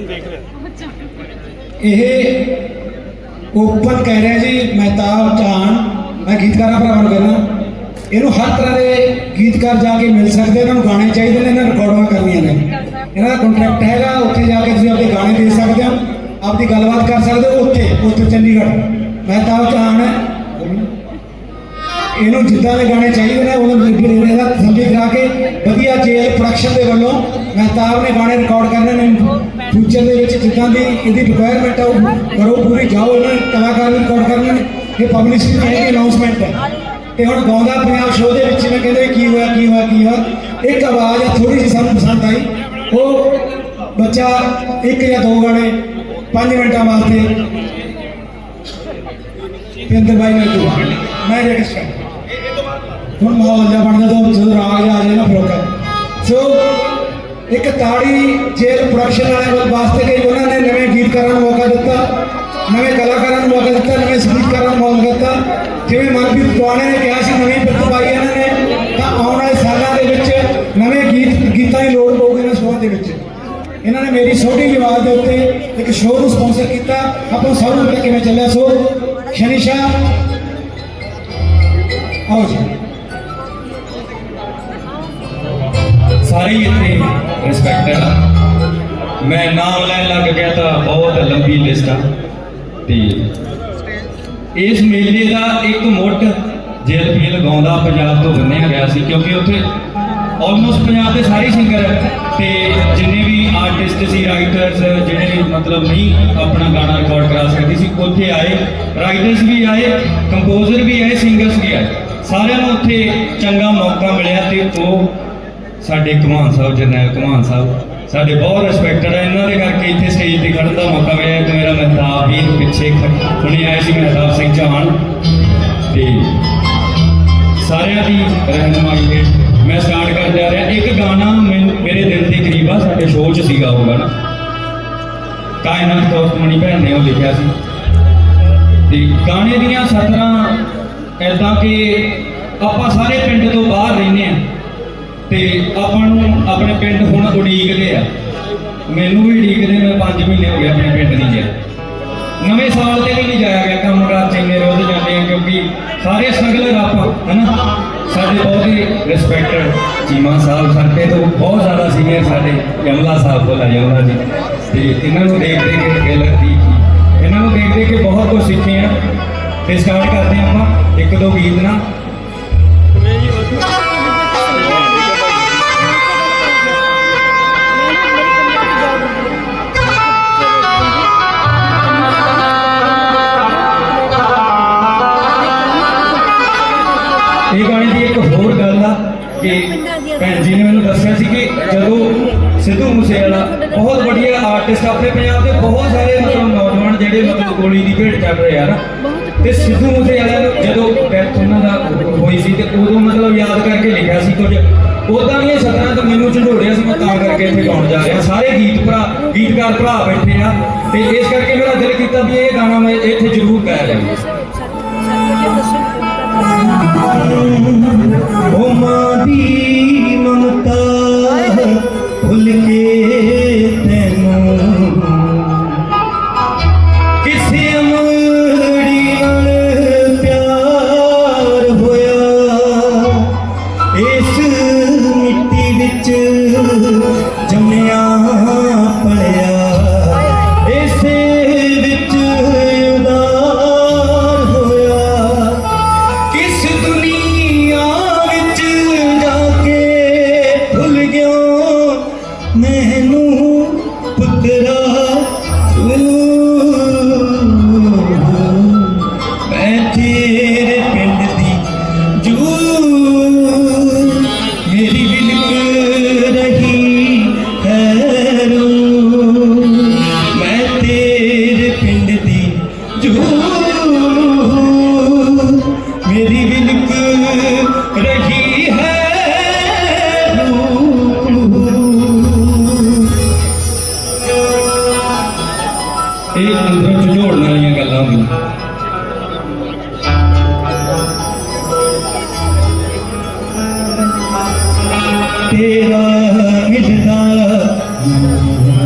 ਇਹ ਓਪਨ ਕਹਿ ਰਿਹਾ ਜੀ ਮਹਿਤਾਬ ਚਾਨ ਮੈਂ ਗੀਤਕਾਰਾਂ ਭਰਾਵਾਂ ਨੂੰ ਕਹਿੰਦਾ, ਇਹਨੂੰ ਹਰ ਤਰ੍ਹਾਂ ਦੇ ਗੀਤਕਾਰ ਜਾ ਕੇ ਮਿਲ ਸਕਦੇ ਇਹਨਾਂ ਨੂੰ ਗਾਣੇ ਚਾਹੀਦੇ ਨੇ, ਇਹਨਾਂ ਰਿਕਾਰਡਿੰਗਾਂ ਕਰਨੀਆਂ ਨੇ। ਇਹਨਾਂ ਦਾ ਕੰਟਰੈਕਟ ਹੈਗਾ, ਉੱਥੇ ਜਾ ਕੇ ਤੁਸੀਂ ਆਪਣੇ ਗਾਣੇ ਦੇ ਸਕਦੇ ਹੋ ਆਪਣੀ ਗੱਲਬਾਤ ਕਰ ਸਕਦੇ ਹੋ, ਉੱਥੇ ਉੱਥੇ ਚੰਡੀਗੜ੍ਹ। ਮਹਿਤਾਬ ਚਾਨ ਹੈ ਇਹਨੂੰ ਜਿੱਦਾਂ ਦੇ ਗਾਣੇ ਚਾਹੀਦੇ ਨੇ, ਉਹਨਾਂ ਨੂੰ ਇਹਦਾ ਤਸੱਲੀ ਕਰਾ ਕੇ ਵਧੀਆ ਜੇਲ ਪ੍ਰੋਡਕਸ਼ਨ ਦੇ ਵੱਲੋਂ ਮਹਿਤਾਬ ਨੇ ਗਾਣੇ ਰਿਕਾਰਡ ਕਰਨੇ ਨੇ ਫਿਊਚਰ ਦੇ ਵਿੱਚ ਜਿੱਦਾਂ ਦੀ ਇਹਦੀ ਰਿਕੁਆਇਰਮੈਂਟ ਆ, ਉਹ ਕਰੋ, ਪੂਰੀ ਜਾਓ ਇਹਨਾਂ ਕਲਾਕਾਰ ਵੀ ਰਿਕਾਰਡ ਕਰਨੇ, ਇਹ ਪਬਲਿਸਿਟੀ ਦੀ ਅਨਾਉਂਸਮੈਂਟ ਹੈ। ਤੇ ਹੁਣ ਗਾਉਂਦਾ ਪੰਜਾਬ ਸ਼ੋਅ ਦੇ ਵਿੱਚ ਮੈਂ ਕਹਿੰਦੇ ਕੀ ਹੋਇਆ ਕੀ ਹੋਇਆ ਕੀ ਹੋਇਆ। ਇੱਕ ਆਵਾਜ਼ ਆ ਥੋੜੀ ਜਿਹੀ ਸਾਨੂੰ ਪਸੰਦ ਆਈ। ਉਹ ਬੱਚਾ ਇੱਕ ਜਾਂ ਦੋ ਗਾਣੇ 5 ਮਿੰਟਾਂ ਵਾਸਤੇ ਪਿੰਦਰ ਬਾਈ ਨੇ ਤੂੰ ਮੈਂ ਰਿਕਵੈਸਟ ਕਰ ਹੁਣ ਮਾਹੌਲ ਜਿਹਾ ਬਣਦਾ ਤਾਂ ਜਦੋਂ ਰਾਗ ਆ ਜਾਏ ਨਾ ਫਰੋਕਾ ਸੋ ਇੱਕ ਤਾੜੀ ਜੇਲ ਪ੍ਰੋਡਕਸ਼ਨ ਵਾਲੇ ਵਾਸਤੇ ਗਈ, ਉਹਨਾਂ ਨੇ ਨਵੇਂ ਗੀਤਕਾਰਾਂ ਨੂੰ ਮੌਕਾ ਦਿੱਤਾ, ਨਵੇਂ ਕਲਾਕਾਰਾਂ ਨੂੰ ਮੌਕਾ ਦਿੱਤਾ, ਨਵੇਂ ਸੰਗੀਤਕਾਰਾਂ ਨੂੰ ਮੌਕਾ ਦਿੱਤਾ। ਜਿਵੇਂ ਮਨਪ੍ਰੀਤ ਟਵਾਣੇ ਨੇ ਕਿਹਾ ਸੀ, ਨਵੀਂ ਪਿੱਤ ਪਾਈ ਇਹਨਾਂ ਨੇ, ਤਾਂ ਆਉਣ ਵਾਲੇ ਸਾਲਾਂ ਦੇ ਵਿੱਚ ਨਵੇਂ ਗੀਤ, ਗੀਤਾਂ ਦੀ ਲੋੜ ਪਊਗੀ ਇਹਨਾਂ ਸ਼ੋਅ ਦੇ ਵਿੱਚ। ਇਹਨਾਂ ਨੇ ਮੇਰੀ ਛੋਟੀ ਜਿਹੀ ਆਵਾਜ਼ ਦੇ ਉੱਤੇ ਇੱਕ ਸ਼ੋਅ ਨੂੰ ਸਪਾਂਸਰ ਕੀਤਾ। ਆਪਾਂ ਸਭ ਨੂੰ ਪਤਾ ਕਿਵੇਂ ਚੱਲਿਆ ਸੋ ਸ਼ਨੀਸ਼ਾ ਆਓ ਜੀ। ਸਾਰੇ ਹੀ ਇੱਥੇ ਰਿਸਪੈਕਟਡ ਆ ਮੈਂ ਨਾਮ ਲੈਣ ਲੱਗ ਗਿਆ ਤਾਂ ਬਹੁਤ ਲੰਬੀ ਲਿਸਟ ਆ। ਤੇ ਇਸ ਮੇਲੇ ਦਾ ਇੱਕ ਮੁੱਢ ਜੇਲ ਲਗਾਉਂਦਾ ਪੰਜਾਬ ਤੋਂ ਬੰਨਿਆ ਗਿਆ ਸੀ, ਕਿਉਂਕਿ ਉੱਥੇ ਆਲਮੋਸਟ ਪੰਜਾਬ ਦੇ ਸਾਰੇ ਸਿੰਗਰ ਤੇ ਜਿੰਨੇ ਵੀ ਆਰਟਿਸਟ ਸੀ ਰਾਈਟਰਸ ਜਿਹੜੇ ਮਤਲਬ ਨਹੀਂ ਆਪਣਾ ਗਾਣਾ ਰਿਕਾਰਡ ਕਰਾ ਸਕਦੇ ਸੀ, ਉੱਥੇ ਆਏ। ਰਾਈਟਰਸ ਵੀ ਆਏ ਕੰਪੋਜ਼ਰ ਵੀ ਆਏ ਸਿੰਗਰਸ ਵੀ ਆਏ। ਸਾਰਿਆਂ ਨੂੰ ਉੱਥੇ ਚੰਗਾ ਮੌਕਾ ਮਿਲਿਆ ਤੇ ਉਹ ਸਾਡੇ ਕਮਾਨ ਸਾਹਿਬ, ਜਰਨੈਲ ਕਮਾਨ ਸਾਹਿਬ, ਸਾਡੇ ਬਹੁਤ ਰਿਸਪੈਕਟਡ ਹੈ ਇਹਨਾਂ ਦੇ ਕਰਕੇ ਇੱਥੇ ਸਟੇਜ ਤੇ ਖੜਨ ਦਾ ਮੌਕਾ ਮਿਲਿਆ। ਤੇ ਮੇਰਾ ਮਹਿਤਾਬ ਵੀ ਪਿੱਛੇ ਹੁਣੇ ਆਏ ਸੀ ਮਹਿਤਾਬ ਸਿੰਘ ਚੌਹਾਨ। ਤੇ ਸਾਰਿਆਂ ਦੀ ਰਹਿਨਮਾਈ ਹੇਠ ਮੈਂ ਸਟਾਰਟ ਕਰ ਜਾ ਰਿਹਾ। ਇੱਕ ਗਾਣਾ ਮੈਨੂੰ- ਮੇਰੇ ਦਿਲ ਦੇ ਕਰੀਬ ਆ। ਸਾਡੇ ਸ਼ੋਅ 'ਚ ਸੀਗਾ ਉਹ ਗਾਣਾ। ਕਾਇਨਾਤ ਦੋਸਤ ਮਣੀ ਭੈਣ ਨੇ ਉਹ ਲਿਖਿਆ ਸੀ। ਤੇ ਗਾਣੇ ਦੀਆਂ ਸਤਰਾਂ ਐਦਾਂ ਕਿ ਆਪਾਂ ਸਾਰੇ ਪਿੰਡ ਤੋਂ ਬਾਹਰ ਰਹਿੰਦੇ ਆ। ਤੇ ਆਪਾਂ ਨੂੰ ਆਪਣੇ ਪਿੰਡ ਹੁਣ ਉਡੀਕਦੇ ਆ। ਮੈਨੂੰ ਵੀ ਉਡੀਕਦੇ ਮੈਂ 5 ਮਹੀਨੇ ਹੋ ਗਏ ਆਪਣੇ ਪਿੰਡ ਨਹੀਂ ਗਿਆ। ਨਵੇਂ ਸਾਲ ਤੇ ਵੀ ਨਹੀਂ ਜਾਇਆ ਗਿਆ ਕੰਮ ਰਾਤ ਚੰਗੇ ਰੋਜ਼ ਜਾਂਦੇ ਆ, ਕਿਉਂਕਿ ਸਾਰੇ ਸਟਰਗਲਰ ਆਪਾਂ ਹਨਾ? ਸਾਡੇ ਬਹੁਤ ਹੀ ਰਿਸਪੈਕਟਡ ਚੀਮਾ ਸਾਹਿਬ ਸਾਡੇ ਤੋਂ ਬਹੁਤ ਜ਼ਿਆਦਾ ਸੀਨੀਅਰ ਸਾਡੇ ਯਮਲਾ ਸਾਹਿਬ ਕੋਲ ਆ ਯਮਲਾ ਜੀ ਤੇ ਇਹਨਾਂ ਨੂੰ ਦੇਖ ਦੇਖ ਕੇ ਦਿਲ ਦੀ ਇਹਨਾਂ ਨੂੰ ਦੇਖ ਦੇਖ ਕੇ ਬਹੁਤ ਕੁਝ ਸਿੱਖੇ ਆ। ਤੇ ਸਟਾਰਟ ਕਰਦੇ ਹਾਂ ਆਪਾਂ ਇੱਕ ਦੋ ਗੀਤ ਨਾਲ ਕਿ ਭੈਣ ਜੀ ਨੇ ਮੈਨੂੰ ਦੱਸਿਆ ਸੀ ਕਿ ਜਦੋਂ ਸਿੱਧੂ ਮੂਸੇਵਾਲਾ ਬਹੁਤ ਵਧੀਆ ਆਰਟਿਸਟ ਆਪਣੇ ਪੰਜਾਬ ਦੇ ਬਹੁਤ ਸਾਰੇ ਮਤਲਬ ਨੌਜਵਾਨ ਜਿਹੜੇ ਮਤਲਬ ਗੋਲੀ ਦੀ ਭੇਟ ਚੱਲ ਰਹੇ ਆ ਨਾ ਤੇ ਸਿੱਧੂ ਮੂਸੇਵਾਲਾ ਨੂੰ ਜਦੋਂ ਡੈਥ ਉਹਨਾਂ ਦਾ ਹੋਈ ਸੀ ਤੇ ਉਦੋਂ ਮਤਲਬ ਯਾਦ ਕਰਕੇ ਲਿਖਿਆ ਸੀ ਕੁਝ ਉਦਾਂ ਦੀਆਂ ਸਤਰਾਂ ਤਾਂ ਮੈਨੂੰ ਝੰਡੋੜਿਆ ਸੀ ਮੈਂ ਤਾਂ ਕਰਕੇ ਇੱਥੇ ਗਾਉਣ ਜਾ ਰਿਹਾ ਸਾਰੇ ਗੀਤ ਭਰਾ ਗੀਤਕਾਰ ਭਰਾ ਬੈਠੇ ਆ ਤੇ ਇਸ ਕਰਕੇ ਮੇਰਾ ਦਿਲ ਕੀਤਾ ਵੀ ਇਹ ਗਾਣਾ ਮੈਂ ਇੱਥੇ ਜ਼ਰੂਰ ਗਾਇਆ ਜਾਵੇ ਓ ਮਾਂ ਦੀ ਮੈਨੂੰ ਪੁੱਤਰਾ ਇਹ ਅੰਦਰੋਂ ਝੋੜਨ ਵਾਲੀਆਂ ਗੱਲਾਂ ਹੁੰਦੀਆਂ। ਤੇਰਾ ਮਿਲਦਾ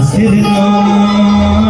ਸਿਰਨਾ ਤੈਨੂੰ